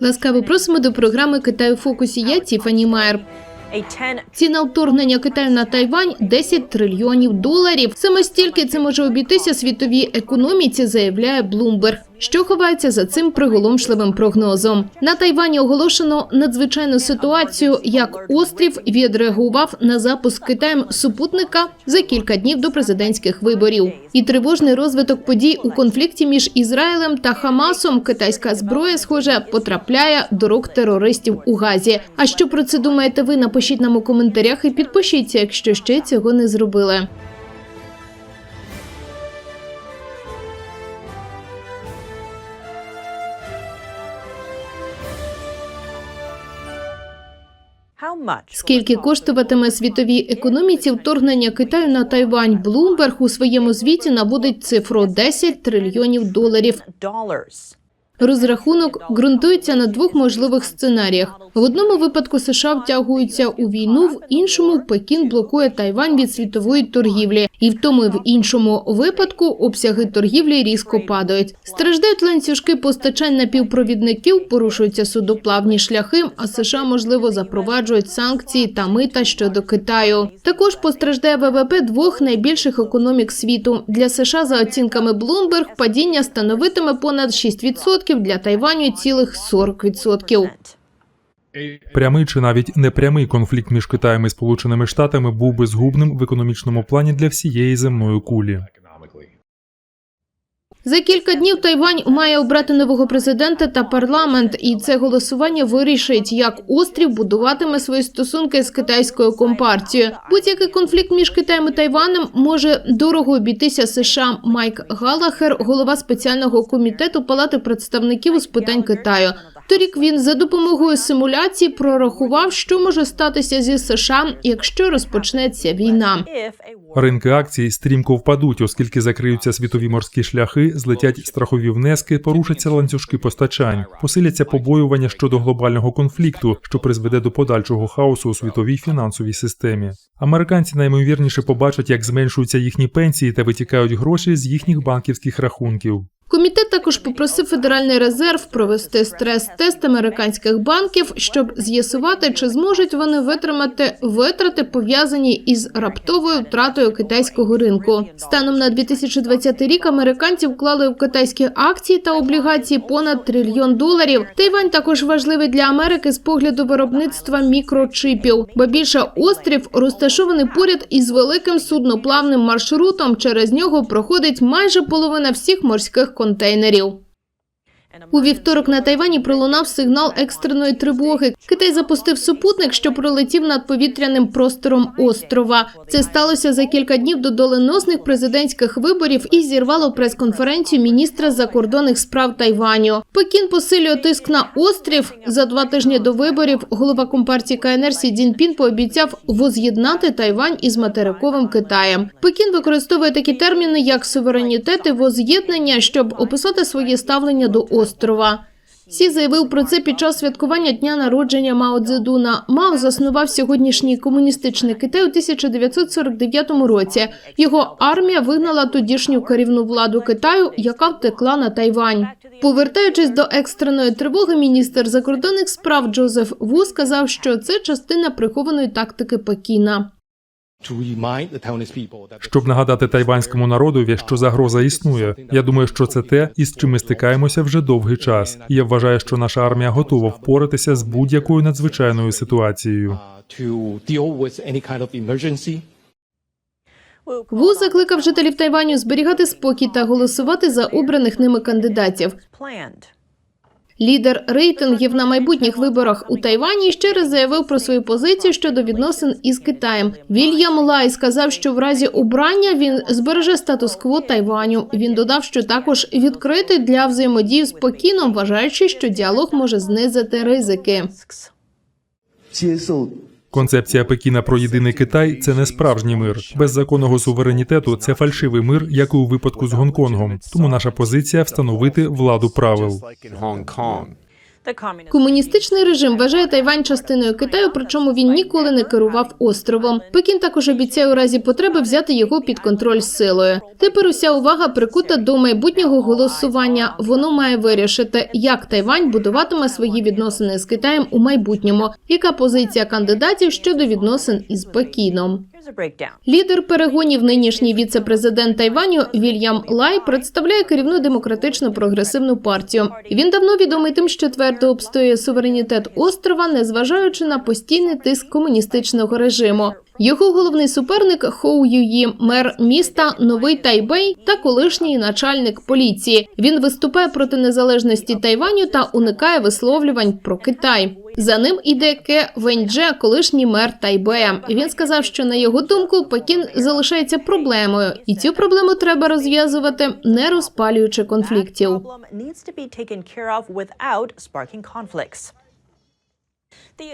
Ласкаво просимо до програми Китай у фокусі. Я Тіфані Майер. Ціна вторгнення Китаю на Тайвань 10 трильйонів доларів. Саме стільки це може обійтися світовій економіці, заявляє Блумберг. Що ховається за цим приголомшливим прогнозом? На Тайвані оголошено надзвичайну ситуацію, як острів відреагував на запуск Китаєм супутника за кілька днів до президентських виборів. І тривожний розвиток подій у конфлікті між Ізраїлем та Хамасом. Китайська зброя, схоже, потрапляє до рук терористів у Газі. А що про це думаєте ви? Напишіть нам у коментарях і підпишіться, якщо ще цього не зробили. Скільки коштуватиме світовій економіці вторгнення Китаю на Тайвань? Блумберг у своєму звіті наводить цифру 10 трильйонів доларів. Розрахунок ґрунтується на двох можливих сценаріях. В одному випадку США втягуються у війну, в іншому Пекін блокує Тайвань від світової торгівлі, і в тому і в іншому випадку обсяги торгівлі різко падають. Страждають ланцюжки постачань напівпровідників, порушуються судоплавні шляхи. А США можливо запроваджують санкції та мита щодо Китаю. Також постраждає ВВП двох найбільших економік світу. Для США за оцінками Bloomberg падіння становитиме понад 6%, для Тайваню цілих 40%. Прямий чи навіть непрямий конфлікт між Китаєм і Сполученими Штатами був би згубним в економічному плані для всієї земної кулі. За кілька днів Тайвань має обрати нового президента та парламент, і це голосування вирішить, як острів будуватиме свої стосунки з китайською компартією. Будь-який конфлікт між Китаєм і Тайванем може дорого обійтися США. Майк Галахер, голова спеціального комітету Палати представників з питань Китаю. Торік він за допомогою симуляції прорахував, що може статися зі США, якщо розпочнеться війна. Ринки акцій стрімко впадуть, оскільки закриються світові морські шляхи, злетять страхові внески, порушаться ланцюжки постачань, посиляться побоювання щодо глобального конфлікту, що призведе до подальшого хаосу у світовій фінансовій системі. Американці наймовірніше побачать, як зменшуються їхні пенсії та витікають гроші з їхніх банківських рахунків. Комітет також попросив Федеральний резерв провести стрес-тест американських банків, щоб з'ясувати, чи зможуть вони витримати витрати, пов'язані із раптовою втратою китайського ринку. Станом на 2020 рік американці вклали в китайські акції та облігації понад трильйон доларів. Тайвань також важливий для Америки з погляду виробництва мікрочипів, бо більше острів розташований поряд із великим судноплавним маршрутом. Через нього проходить майже половина всіх морських контейнерів. У вівторок на Тайвані пролунав сигнал екстреної тривоги. Китай запустив супутник, що пролетів над повітряним простором острова. Це сталося за кілька днів до доленосних президентських виборів і зірвало прес-конференцію міністра закордонних справ Тайваню. Пекін посилює тиск на острів. За два тижні до виборів голова компартії КНР Сі Цзіньпін пообіцяв воз'єднати Тайвань із материковим Китаєм. Пекін використовує такі терміни, як суверенітет і воз'єднання, щоб описати своє ставлення до острова. Сі заявив про це під час святкування дня народження Мао Цзедуна. Мао заснував сьогоднішній комуністичний Китай у 1949 році. Його армія вигнала тодішню керівну владу Китаю, яка втекла на Тайвань. Повертаючись до екстреної тривоги, міністр закордонних справ Джозеф Ву сказав, що це частина прихованої тактики Пекіна. Щоб нагадати тайванському народові, що загроза існує. Я думаю, що це те, із чим ми стикаємося вже довгий час. І я вважаю, що наша армія готова впоратися з будь-якою надзвичайною ситуацією. uh, to deal with any kind of emergency. Ву закликав жителів Тайваню зберігати спокій та голосувати за обраних ними кандидатів. Лідер рейтингів на майбутніх виборах у Тайвані ще раз заявив про свою позицію щодо відносин із Китаєм. Вільям Лай сказав, що в разі обрання він збереже статус-кво Тайваню. Він додав, що також відкритий для взаємодії з Пекіном, вважаючи, що діалог може знизити ризики. Концепція Пекіна про єдиний Китай це не справжній мир. Без законного суверенітету це фальшивий мир, як і у випадку з Гонконгом. Тому наша позиція встановити владу правил. Комуністичний режим вважає Тайвань частиною Китаю, причому він ніколи не керував островом. Пекін також обіцяє у разі потреби взяти його під контроль силою. Тепер уся увага прикута до майбутнього голосування. Воно має вирішити, як Тайвань будуватиме свої відносини з Китаєм у майбутньому. Яка позиція кандидатів щодо відносин із Пекіном? Лідер перегонів, нинішній віце-президент Тайваню Вільям Лай представляє керівну демократично прогресивну партію. Він давно відомий тим, що твердо обстоює суверенітет острова, незважаючи на постійний тиск комуністичного режиму. Його головний суперник Хоу Юї, мер міста Новий Тайбей та колишній начальник поліції. Він виступає проти незалежності Тайваню та уникає висловлювань про Китай. За ним іде Ке Веньдже, колишній мер Тайбея. Він сказав, що на його думку Пекін залишається проблемою, і цю проблему треба розв'язувати, не розпалюючи конфліктів.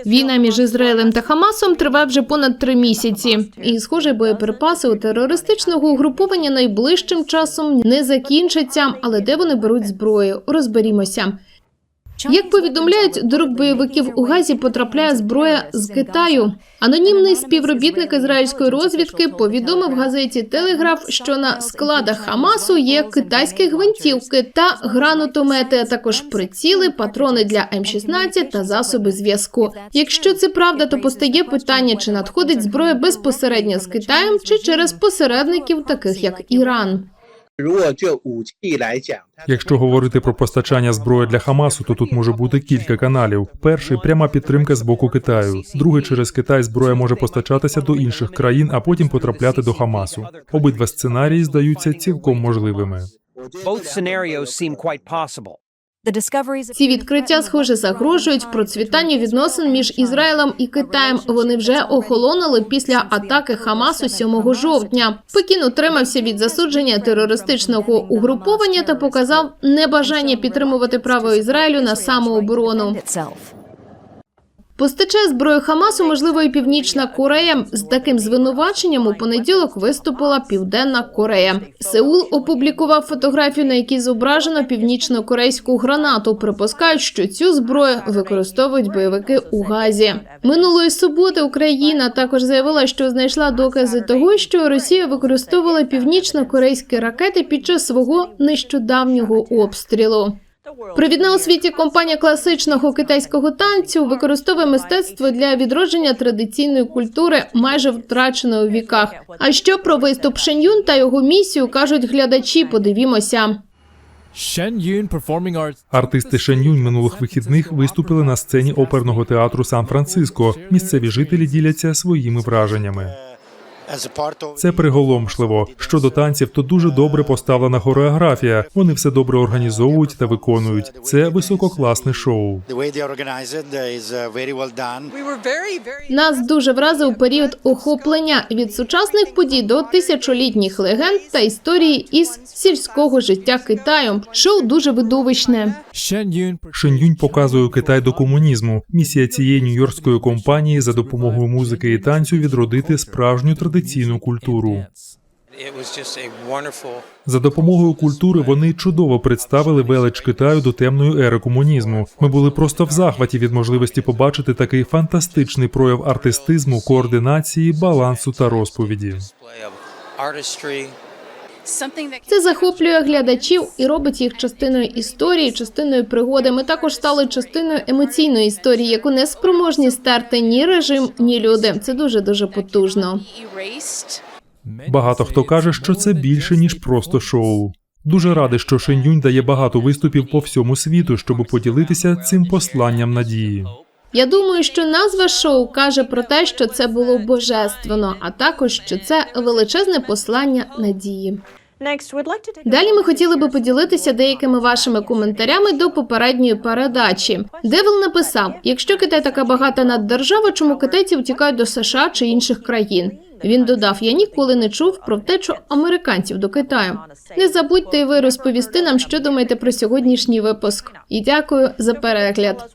Війна між Ізраїлем та Хамасом триває вже понад три місяці, і схоже, боєприпаси у терористичного угруповання найближчим часом не закінчаться. Але де вони беруть зброю? Розберімося. Як повідомляють, до рук бойовиків у Газі потрапляє зброя з Китаю. Анонімний співробітник ізраїльської розвідки повідомив газеті Телеграф, що на складах Хамасу є китайські гвинтівки та гранатомети, а також приціли, патрони для М16 та засоби зв'язку. Якщо це правда, то постає питання, чи надходить зброя безпосередньо з Китаєм чи через посередників, таких як Іран. Якщо говорити про постачання зброї для Хамасу, то тут може бути кілька каналів: перший пряма підтримка з боку Китаю, другий через Китай зброя може постачатися до інших країн, а потім потрапляти до Хамасу. Обидва сценарії здаються цілком можливими. Ці відкриття, схоже, загрожують процвітанню відносин між Ізраїлем і Китаєм. Вони вже охолонули після атаки Хамасу 7 жовтня. Пекін утримався від засудження терористичного угруповання та показав небажання підтримувати право Ізраїлю на самооборону. Постачає зброю Хамасу, можливо, і Північна Корея. З таким звинуваченням у понеділок виступила Південна Корея. Сеул опублікував фотографію, на якій зображено північно-корейську гранату. Припускають, що цю зброю використовують бойовики у Газі. Минулої суботи Україна також заявила, що знайшла докази того, що Росія використовувала північно-корейські ракети під час свого нещодавнього обстрілу. Провідна у світі компанія класичного китайського танцю використовує мистецтво для відродження традиційної культури, майже втраченої у віках. А що про виступ Шенюн та його місію кажуть глядачі? Подивімося. Артисти Шенюнь минулих вихідних виступили на сцені оперного театру Сан-Франциско. Місцеві жителі діляться своїми враженнями. Це приголомшливо. Щодо танців, то дуже добре поставлена хореографія. Вони все добре організовують та виконують. Це висококласне шоу. Нас дуже вразив період охоплення від сучасних подій до тисячолітніх легенд та історії із сільського життя Китаю. Шоу дуже видовищне. Шенюнь показує Китай до комунізму. Місія цієї нью-йоркської компанії за допомогою музики і танцю відродити справжню традиційну культуру. За допомогою культури вони чудово представили велич Китаю до темної ери комунізму. Ми були просто в захваті від можливості побачити такий фантастичний прояв артистизму, координації, балансу та розповіді. Це захоплює глядачів і робить їх частиною історії, частиною пригоди. Ми також стали частиною емоційної історії, яку не спроможні стерти ні режим, ні люди. Це дуже дуже потужно. Багато хто каже, що це більше ніж просто шоу. Дуже радий, що Шенюнь дає багато виступів по всьому світу, щоб поділитися цим посланням надії. Я думаю, що назва шоу каже про те, що це було божественно, а також що це величезне послання надії. Далі ми хотіли би поділитися деякими вашими коментарями до попередньої передачі. Девил написав: якщо Китай така багата наддержава, чому китайці втікають до США чи інших країн? Він додав: Я ніколи не чув про втечу американців до Китаю. Не забудьте і ви розповісти нам, що думаєте про сьогоднішній випуск. І дякую за перегляд.